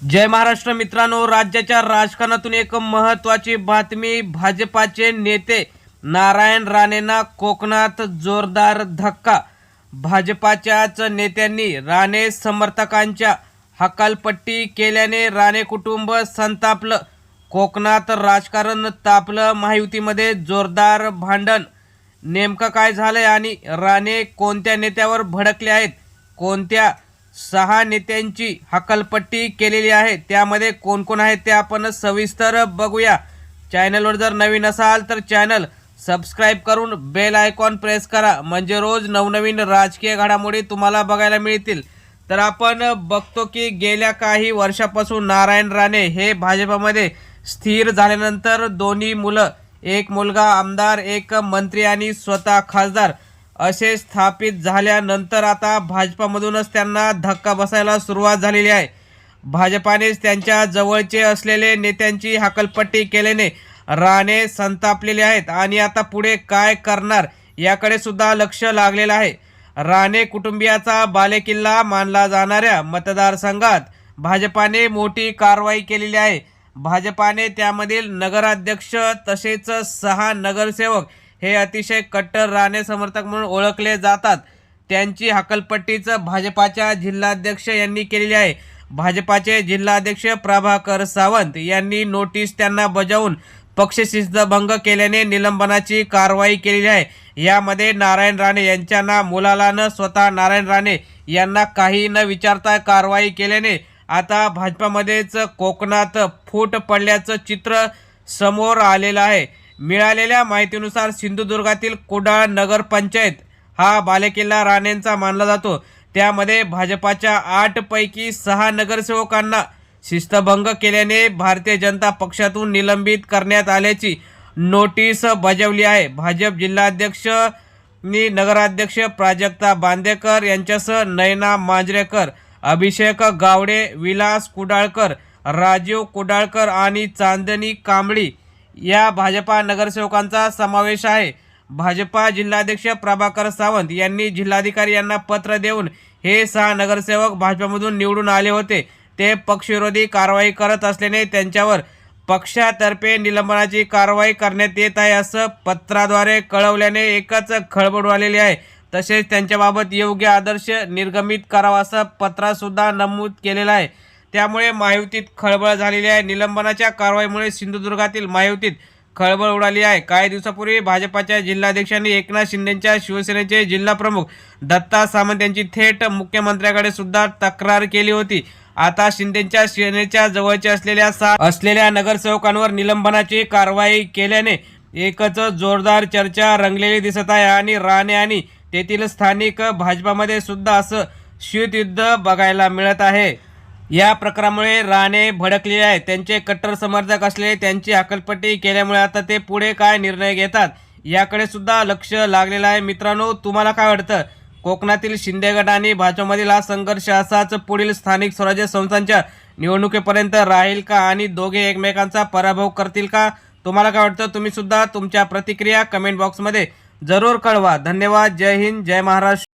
जय महाराष्ट्र मित्रांनो राज्याच्या राजकारणातून एक महत्वाची बातमी भाजपाचे नेते नारायण राणेंना कोकणात जोरदार धक्का. भाजपाच्याच नेत्यांनी राणे समर्थकांच्या हकालपट्टी केल्याने राणे कुटुंब संतापलं. कोकणात राजकारण तापलं महायुतीमध्ये जोरदार भांडण. नेमकं काय झालंय आणि राणे कोणत्या नेत्यावर भडकले आहेत? कोणत्या सहा नेत्यांची हकलपट्टी केलेली आहे. त्यामध्ये कोण कोण आहेत ते आपण सविस्तर बघूया. चॅनलवर जर नवीन असाल तर चॅनल सबस्क्राईब करून बेल आयकॉन प्रेस करा. म्हणजे रोज नवनवीन राजकीय घडामोडी तुम्हाला बघायला मिळतील. तर आपण बघतो की गेल्या काही वर्षापासून नारायण राणे हे भाजपमध्ये स्थिर झाल्यानंतर दोन्ही मुलं एक मुलगा आमदार एक मंत्री आणि स्वतः खासदार. असे स्थापित झाल्यानंतर आता भाजपामधूनच त्यांना धक्का बसायला सुरुवात झालेली आहे. भाजपानेच त्यांच्या जवळचे असलेले नेत्यांची हकलपट्टी केल्याने राणे संतापलेले आहेत. आणि आता पुढे काय करणार याकडे सुद्धा लक्ष लागलेलं आहे. राणे कुटुंबियाचा बालेकिल्ला मानला जाणाऱ्या मतदारसंघात भाजपाने मोठी कारवाई केलेली आहे. भाजपाने त्यामधील नगराध्यक्ष तसेच सहा नगरसेवक हे अतिशय कट्टर राणे समर्थक म्हणून ओळखले जातात. त्यांची हकलपट्टीचं भाजपाच्या जिल्हाध्यक्ष यांनी केलेली आहे. भाजपाचे जिल्हाध्यक्ष प्रभाकर सावंत यांनी नोटीस त्यांना बजावून पक्षशिस्तभंग केल्याने निलंबनाची कारवाई केलेली आहे. यामध्ये नारायण राणे यांच्या ना मुलाला न स्वतः नारायण राणे यांना काही न विचारता कारवाई केल्याने आता भाजपामध्येच कोकणात फूट पडल्याचं चित्र समोर आलेलं आहे. मिळालेल्या माहितीनुसार सिंधुदुर्गातील कुडाळ नगरपंचायत हा बालेकिल्ला राणेंचा मानला जातो. त्यामध्ये भाजपाच्या आठ पैकी सहा नगरसेवकांना शिस्तभंग केल्याने भारतीय जनता पक्षातून निलंबित करण्यात आल्याची नोटीस बजावली आहे. भाजप जिल्हाध्यक्ष नी नगराध्यक्ष प्राजक्ता बांदेकर यांच्यासह नयना मांजरेकर अभिषेक गावडे विलास कुडाळकर राजीव कुडाळकर आणि चांदणी कांबळी या भाजपा नगरसेवकांचा समावेश आहे. भाजपा जिल्हाध्यक्ष प्रभाकर सावंत यांनी जिल्हाधिकारी यांना पत्र देऊन हे सहा नगरसेवक भाजपमधून निवडून आले होते. ते पक्षविरोधी कारवाई करत असल्याने त्यांच्यावर पक्षातर्फे निलंबनाची कारवाई करण्यात येत आहे असं पत्राद्वारे कळवल्याने एकच खळबळ आलेली आहे. तसेच त्यांच्याबाबत योग्य आदर्श निर्गमित करावा असं पत्रातसुद्धा नमूद केलेलं आहे. त्यामुळे महायुतीत खळबळ झालेली आहे. निलंबनाच्या कारवाईमुळे सिंधुदुर्गातील महायुतीत खळबळ उडाली आहे. काही दिवसापूर्वी भाजपाच्या जिल्हाध्यक्षांनी एकनाथ शिंदेच्या शिवसेनेचे जिल्हाप्रमुख दत्ता सामंत यांची थेट मुख्यमंत्र्याकडे सुद्धा तक्रार केली होती. आता शिंदेच्या सेनेच्या जवळच्या असलेल्या सा असलेल्या नगरसेवकांवर निलंबनाची कारवाई केल्याने एकच जोरदार चर्चा रंगलेली दिसत आहे आणि राणे आणि तेथील स्थानिक भाजपामध्ये सुद्धा असं शीतयुद्ध बघायला मिळत आहे. या प्रकारामुळे राणे भडकलेले आहेत. त्यांचे कट्टर समर्थक असलेले त्यांची हकलपट्टी केल्यामुळे आता ते पुढे काय निर्णय घेतात याकडे सुद्धा लक्ष लागलेलं आहे. मित्रांनो तुम्हाला काय वाटतं? कोकणातील शिंदे गट आणि भाजपमधील हा संघर्ष असाच पुढील स्थानिक स्वराज्य संस्थांच्या निवडणुकीपर्यंत राहील का आणि दोघे एकमेकांचा पराभव करतील का? तुम्हाला काय वाटतं? तुम्ही सुद्धा तुमच्या प्रतिक्रिया कमेंट बॉक्समध्ये जरूर कळवा. धन्यवाद. जय हिंद. जय महाराष्ट्र.